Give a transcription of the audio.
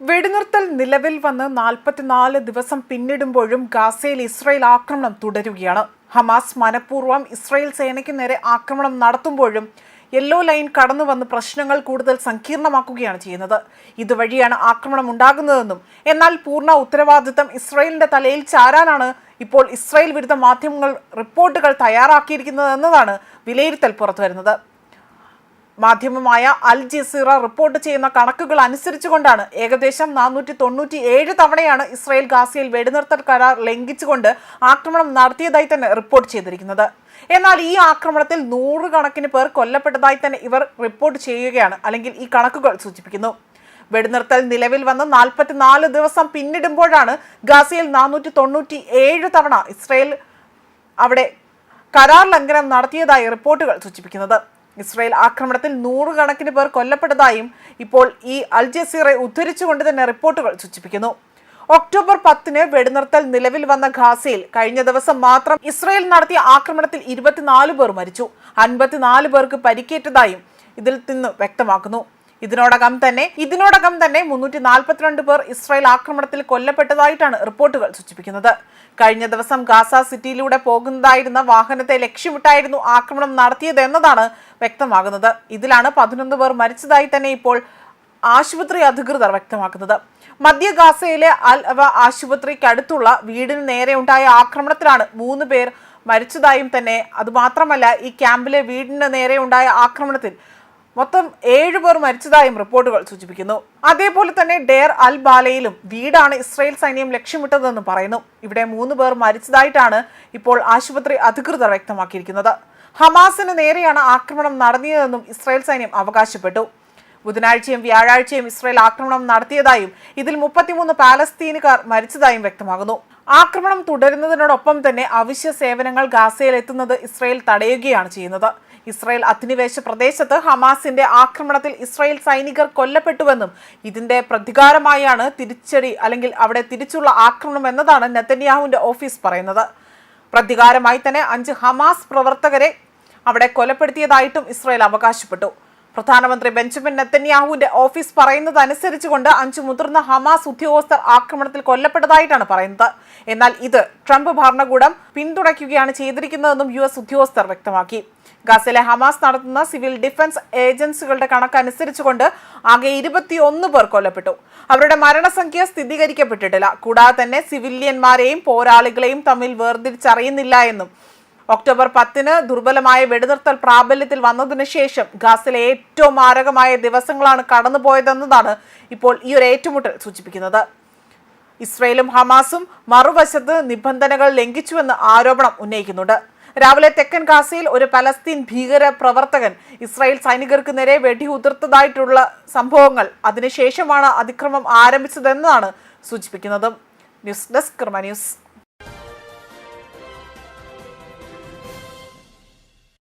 വെടിനിർത്തൽ നിലവിൽ വന്ന് നാൽപ്പത്തിനാല് ദിവസം പിന്നിടുമ്പോഴും ഗാസയിൽ ഇസ്രയേൽ ആക്രമണം തുടരുകയാണ്. ഹമാസ് മനഃപൂർവം ഇസ്രയേൽ സേനയ്ക്ക് നേരെ ആക്രമണം നടത്തുമ്പോഴും യെല്ലോ ലൈൻ കടന്നു വന്ന് പ്രശ്നങ്ങൾ കൂടുതൽ സങ്കീർണമാക്കുകയാണ് ചെയ്യുന്നത്. ഇതുവഴിയാണ് ആക്രമണം ഉണ്ടാകുന്നതെന്നും എന്നാൽ പൂർണ ഉത്തരവാദിത്തം ഇസ്രയേലിന്റെ തലയിൽ ചാരാനാണ് ഇപ്പോൾ ഇസ്രയേൽ വിരുദ്ധ മാധ്യമങ്ങൾ റിപ്പോർട്ടുകൾ തയ്യാറാക്കിയിരിക്കുന്നത് എന്നതാണ് വിലയിരുത്തൽ പുറത്തുവരുന്നത്. മാധ്യമമായ അൽ ജസീറ റിപ്പോർട്ട് ചെയ്യുന്ന കണക്കുകൾ അനുസരിച്ചുകൊണ്ടാണ് ഏകദേശം നാനൂറ്റി തൊണ്ണൂറ്റി ഏഴ് തവണയാണ് ഇസ്രായേൽ ഗാസയിൽ വെടിനിർത്തൽ കരാർ ലംഘിച്ചുകൊണ്ട് ആക്രമണം നടത്തിയതായി തന്നെ റിപ്പോർട്ട് ചെയ്തിരിക്കുന്നത്. എന്നാൽ ഈ ആക്രമണത്തിൽ നൂറുകണക്കിന് പേർ കൊല്ലപ്പെട്ടതായി തന്നെ ഇവർ റിപ്പോർട്ട് ചെയ്യുകയാണ് അല്ലെങ്കിൽ ഈ കണക്കുകൾ സൂചിപ്പിക്കുന്നു. വെടിനിർത്തൽ നിലവിൽ വന്ന് നാൽപ്പത്തിനാല് ദിവസം പിന്നിടുമ്പോഴാണ് ഗാസയിൽ നാനൂറ്റി തൊണ്ണൂറ്റി ഏഴ് തവണ ഇസ്രായേൽ അവിടെ കരാർ ലംഘനം നടത്തിയതായി റിപ്പോർട്ടുകൾ സൂചിപ്പിക്കുന്നത്. ഇസ്രായേൽ ആക്രമണത്തിൽ നൂറുകണക്കിന് പേർ കൊല്ലപ്പെട്ടതായും ഇപ്പോൾ ഈ അൽ ജസീറെ ഉദ്ധരിച്ചുകൊണ്ട് തന്നെ റിപ്പോർട്ടുകൾ സൂചിപ്പിക്കുന്നു. ഒക്ടോബർ പത്തിന് വെടിനിർത്തൽ നിലവിൽ വന്ന ഖാസയിൽ കഴിഞ്ഞ ദിവസം മാത്രം ഇസ്രയേൽ നടത്തിയ ആക്രമണത്തിൽ ഇരുപത്തിനാല് പേർ മരിച്ചു. അൻപത്തിനാല് പേർക്ക് പരിക്കേറ്റതായും ഇതിൽ നിന്ന് വ്യക്തമാക്കുന്നു. ഇതിനോടകം തന്നെ ഇതിനോടകം തന്നെ മുന്നൂറ്റി നാൽപ്പത്തിരണ്ട് പേർ ഇസ്രായേൽ ആക്രമണത്തിൽ കൊല്ലപ്പെട്ടതായിട്ടാണ് റിപ്പോർട്ടുകൾ സൂചിപ്പിക്കുന്നത്. കഴിഞ്ഞ ദിവസം ഗാസ സിറ്റിയിലൂടെ പോകുന്നതായിരുന്ന വാഹനത്തെ ലക്ഷ്യമിട്ടായിരുന്നു ആക്രമണം നടത്തിയത് എന്നതാണ് വ്യക്തമാകുന്നത്. ഇതിലാണ് പതിനൊന്ന് പേർ മരിച്ചതായി തന്നെ ഇപ്പോൾ ആശുപത്രി അധികൃതർ വ്യക്തമാക്കുന്നത്. മധ്യ ഗാസയിലെ അൽ അവ ആശുപത്രിക്കടുത്തുള്ള വീടിന് നേരെ ഉണ്ടായ ആക്രമണത്തിലാണ് മൂന്ന് പേർ മരിച്ചതായും തന്നെ അതുമാത്രമല്ല ഈ ക്യാമ്പിലെ വീടിന് നേരെ ഉണ്ടായ ആക്രമണത്തിൽ മൊത്തം ഏഴുപേർ മരിച്ചതായും റിപ്പോർട്ടുകൾ സൂചിപ്പിക്കുന്നു. അതേപോലെ തന്നെ ഡെയർ അൽ ബാലയിലും വീടാണ് ഇസ്രായേൽ സൈന്യം ലക്ഷ്യമിട്ടതെന്ന് പറയുന്നു. ഇവിടെ മൂന്ന് പേർ മരിച്ചതായിട്ടാണ് ഇപ്പോൾ ആശുപത്രി അധികൃതർ വ്യക്തമാക്കിയിരിക്കുന്നത്. ഹമാസിന് നേരെയാണ് ആക്രമണം നടത്തിയതെന്നും ഇസ്രായേൽ സൈന്യം അവകാശപ്പെട്ടു. ബുധനാഴ്ചയും വ്യാഴാഴ്ചയും ഇസ്രായേൽ ആക്രമണം നടത്തിയതായും ഇതിൽ മുപ്പത്തിമൂന്ന് പാലസ്തീനുകാർ മരിച്ചതായും വ്യക്തമാകുന്നു. ആക്രമണം തുടരുന്നതിനോടൊപ്പം തന്നെ അവശ്യ സേവനങ്ങൾ ഗാസയിൽ എത്തുന്നത് ഇസ്രായേൽ തടയുകയാണ് ചെയ്യുന്നത്. ഇസ്രായേൽ അധിനിവേശ പ്രദേശത്ത് ഹമാസിന്റെ ആക്രമണത്തിൽ ഇസ്രായേൽ സൈനികർ കൊല്ലപ്പെട്ടുവെന്നും ഇതിന്റെ പ്രതികാരമായാണ് തിരിച്ചടി അല്ലെങ്കിൽ അവിടെ തിരിച്ചുള്ള ആക്രമണം എന്നതാണ് നെത്തന്യാഹുവിന്റെ ഓഫീസ് പറയുന്നത്. പ്രതികാരമായി തന്നെ അഞ്ച് ഹമാസ് പ്രവർത്തകരെ അവിടെ കൊലപ്പെടുത്തിയതായിട്ടും ഇസ്രായേൽ അവകാശപ്പെട്ടു. പ്രധാനമന്ത്രി ബെഞ്ചമിൻ നെത്തന്യാഹുവിന്റെ ഓഫീസ് പറയുന്നതനുസരിച്ചുകൊണ്ട് അഞ്ച് മുതിർന്ന ഹമാസ് ഉദ്യോഗസ്ഥർ ആക്രമണത്തിൽ കൊല്ലപ്പെട്ടതായിട്ടാണ് പറയുന്നത്. എന്നാൽ ഇത് ട്രംപ് ഭരണകൂടം പിന്തുണയ്ക്കുകയാണ് ചെയ്തിരിക്കുന്നതെന്നും യു ഉദ്യോഗസ്ഥർ വ്യക്തമാക്കി. ഗാസയിലെ ഹമാസ് നടത്തുന്ന സിവിൽ ഡിഫൻസ് ഏജൻസികളുടെ കണക്കനുസരിച്ചുകൊണ്ട് ആകെ ഇരുപത്തിയൊന്ന് പേർ കൊല്ലപ്പെട്ടു. അവരുടെ മരണസംഖ്യ സ്ഥിരീകരിക്കപ്പെട്ടിട്ടില്ല. കൂടാതെ തന്നെ സിവിലിയന്മാരെയും പോരാളികളെയും തമ്മിൽ വേർതിരിച്ചറിയുന്നില്ല എന്നും. ഒക്ടോബർ പത്തിന് ദുർബലമായ വെടിനിർത്തൽ പ്രാബല്യത്തിൽ വന്നതിനു ശേഷം ഗാസിലെ ഏറ്റവും മാരകമായ ദിവസങ്ങളാണ് കടന്നുപോയതെന്നതാണ് ഇപ്പോൾ ഈ ഒരു ഏറ്റുമുട്ടൽ സൂചിപ്പിക്കുന്നത്. ഇസ്രയേലും ഹമാസും മറുവശത്ത് നിബന്ധനകൾ ലംഘിച്ചുവെന്ന് ആരോപണം ഉന്നയിക്കുന്നുണ്ട്. രാവിലെ തെക്കൻ ഗാസയിൽ ഒരു പലസ്തീൻ ഭീകര പ്രവർത്തകൻ ഇസ്രായേൽ സൈനികർക്ക് നേരെ വെടിയുതിർത്തതായിട്ടുള്ള സംഭവങ്ങൾ അതിനുശേഷമാണ് അതിക്രമം ആരംഭിച്ചതെന്നാണ് സൂചിപ്പിക്കുന്നത്. News desk news.